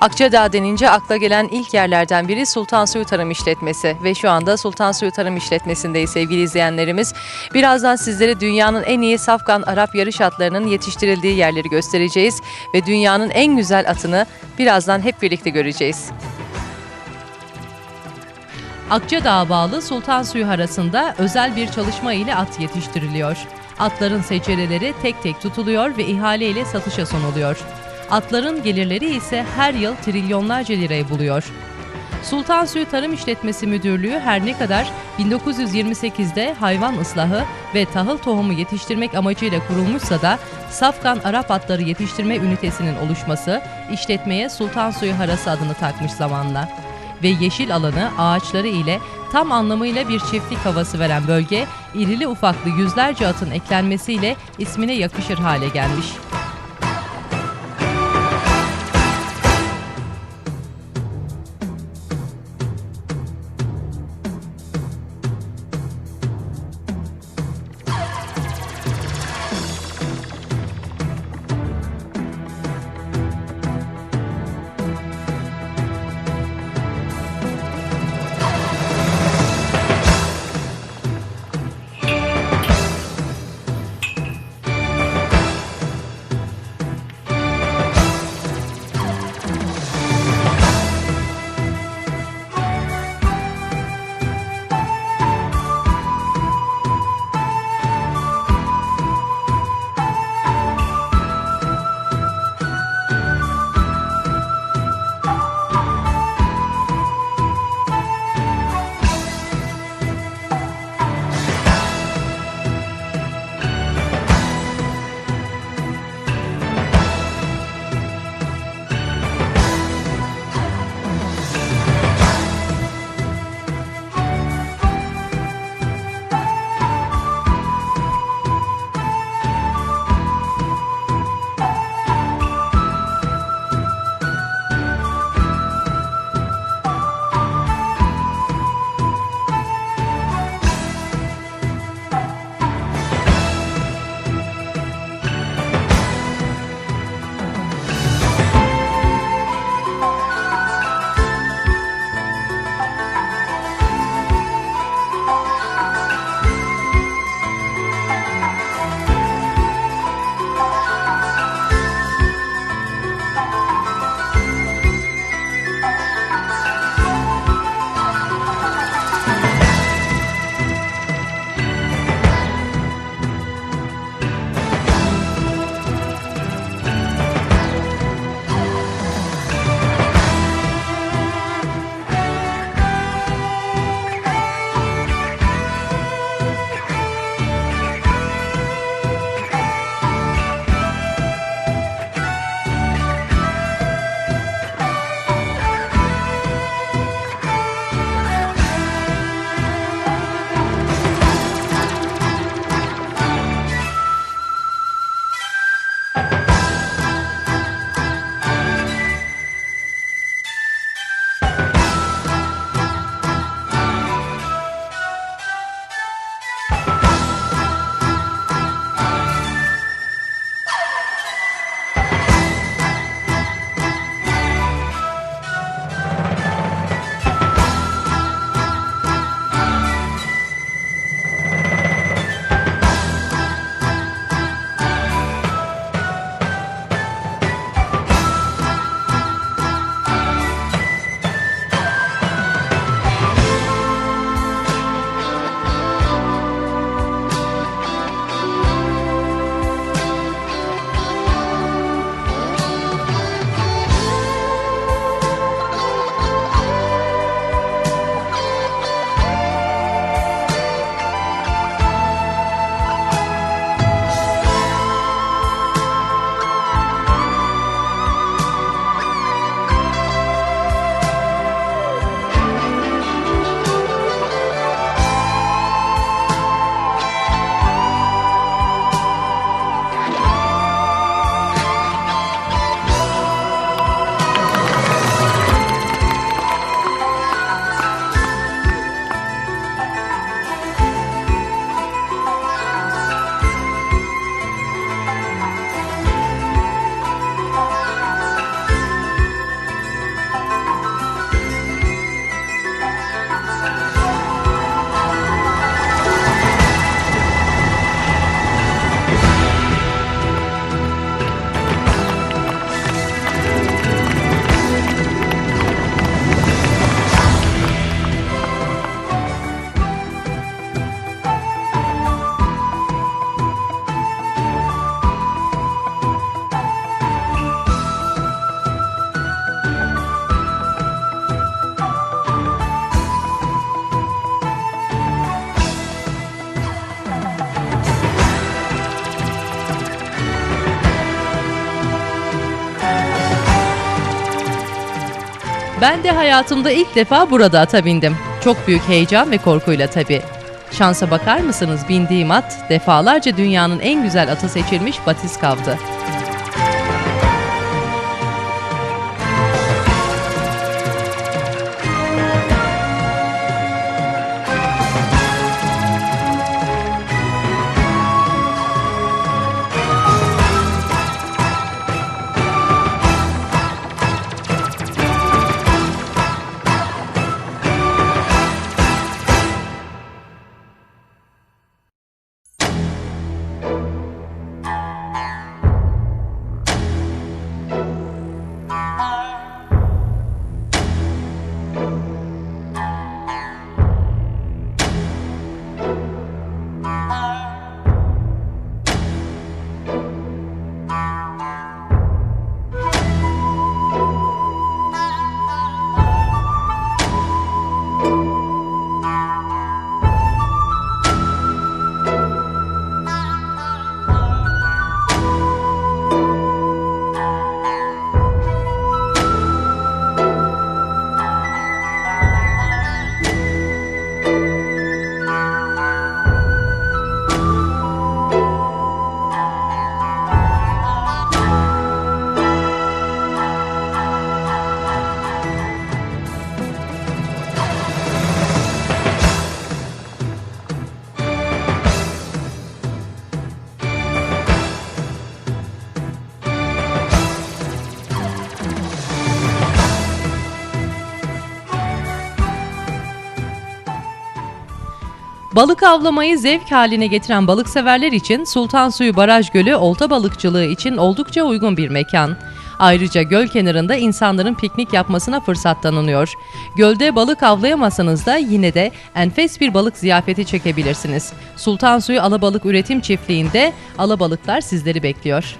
Akçadağ denince akla gelen ilk yerlerden biri Sultan Suyu Tarım İşletmesi ve şu anda Sultan Suyu Tarım İşletmesi'ndeyiz sevgili izleyenlerimiz. Birazdan sizlere dünyanın en iyi safkan Arap yarış atlarının yetiştirildiği yerleri göstereceğiz ve dünyanın en güzel atını birazdan hep birlikte göreceğiz. Akçadağ'a bağlı Sultan Suyu arasında özel bir çalışma ile at yetiştiriliyor. Atların secereleri tek tek tutuluyor ve ihale ile satışa sunuluyor. Atların gelirleri ise her yıl trilyonlarca lirayı buluyor. Sultan Suyu Tarım İşletmesi Müdürlüğü her ne kadar 1928'de hayvan ıslahı ve tahıl tohumu yetiştirmek amacıyla kurulmuşsa da Safkan Arap atları yetiştirme ünitesinin oluşması işletmeye Sultan Suyu Harası adını takmış zamanla. Ve yeşil alanı ağaçları ile tam anlamıyla bir çiftlik havası veren bölge, irili ufaklı yüzlerce atın eklenmesiyle ismine yakışır hale gelmiş. Ben de hayatımda ilk defa burada ata bindim. Çok büyük heyecan ve korkuyla tabii. Şansa bakar mısınız bindiğim at defalarca dünyanın en güzel atı seçilmiş Batiskav'dı. Balık avlamayı zevk haline getiren balıkseverler için Sultan Suyu Baraj Gölü olta balıkçılığı için oldukça uygun bir mekan. Ayrıca göl kenarında insanların piknik yapmasına fırsat tanınıyor. Gölde balık avlayamasanız da yine de enfes bir balık ziyafeti çekebilirsiniz. Sultan Suyu Alabalık Üretim Çiftliği'nde alabalıklar sizleri bekliyor.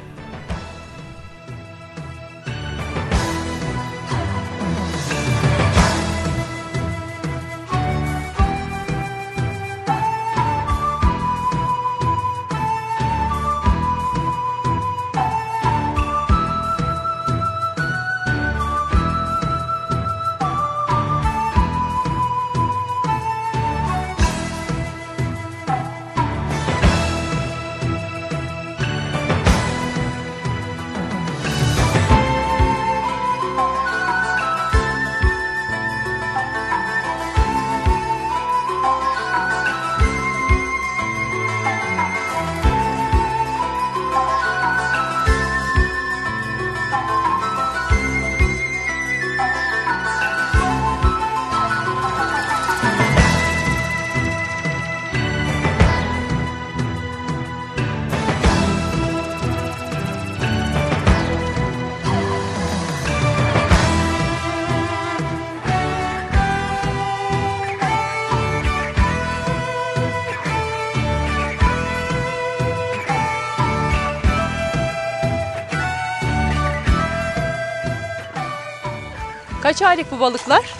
Kaç aylık bu balıklar?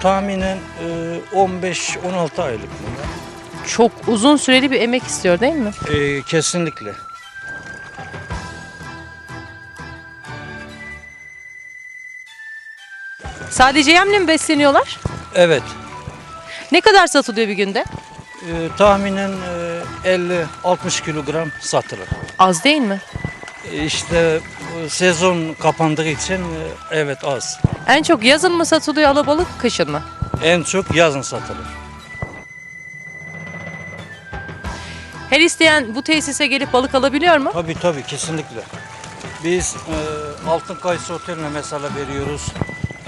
Tahminen e, 15-16 aylık bunlar. Çok uzun süreli bir emek istiyor değil mi? E, kesinlikle. Sadece yemle mi besleniyorlar? Evet. Ne kadar satılıyor bir günde? E, tahminen e, 50-60 kilogram satılır. Az değil mi? E, işte e, sezon kapandığı için e, evet az. En çok yazın mı satılıyor alabalık, kışın mı? En çok yazın satılır. Her isteyen bu tesise gelip balık alabiliyor mu? Tabii tabii kesinlikle. Biz e, Altın Kayısı Oteli'ne mesela veriyoruz.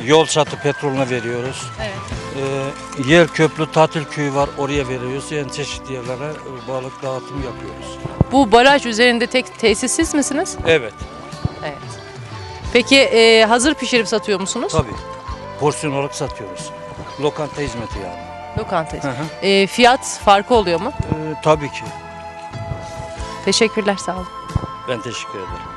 Yol çatı petrolüne veriyoruz. Evet. E, Yer Köprü Tatil Köyü var oraya veriyoruz. Yani çeşitli yerlere e, balık dağıtımı yapıyoruz. Bu baraj üzerinde tek tesis siz misiniz? Evet. Peki e, hazır pişirip satıyor musunuz? Tabii. Porsiyon olarak satıyoruz. Lokanta hizmeti yani. Lokanta. Hı hı. E, fiyat farkı oluyor mu? Ee, tabii ki. Teşekkürler sağ olun. Ben teşekkür ederim.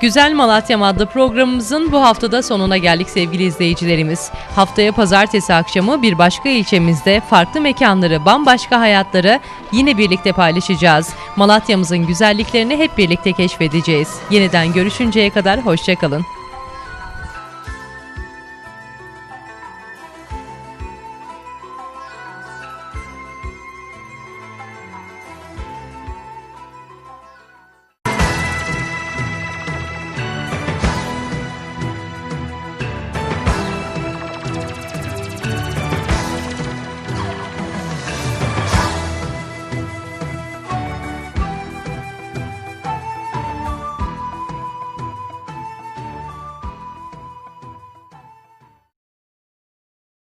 Güzel Malatyam adlı programımızın bu haftada sonuna geldik sevgili izleyicilerimiz. Haftaya pazartesi akşamı bir başka ilçemizde farklı mekanları, bambaşka hayatları yine birlikte paylaşacağız. Malatya'mızın güzelliklerini hep birlikte keşfedeceğiz. Yeniden görüşünceye kadar hoşçakalın.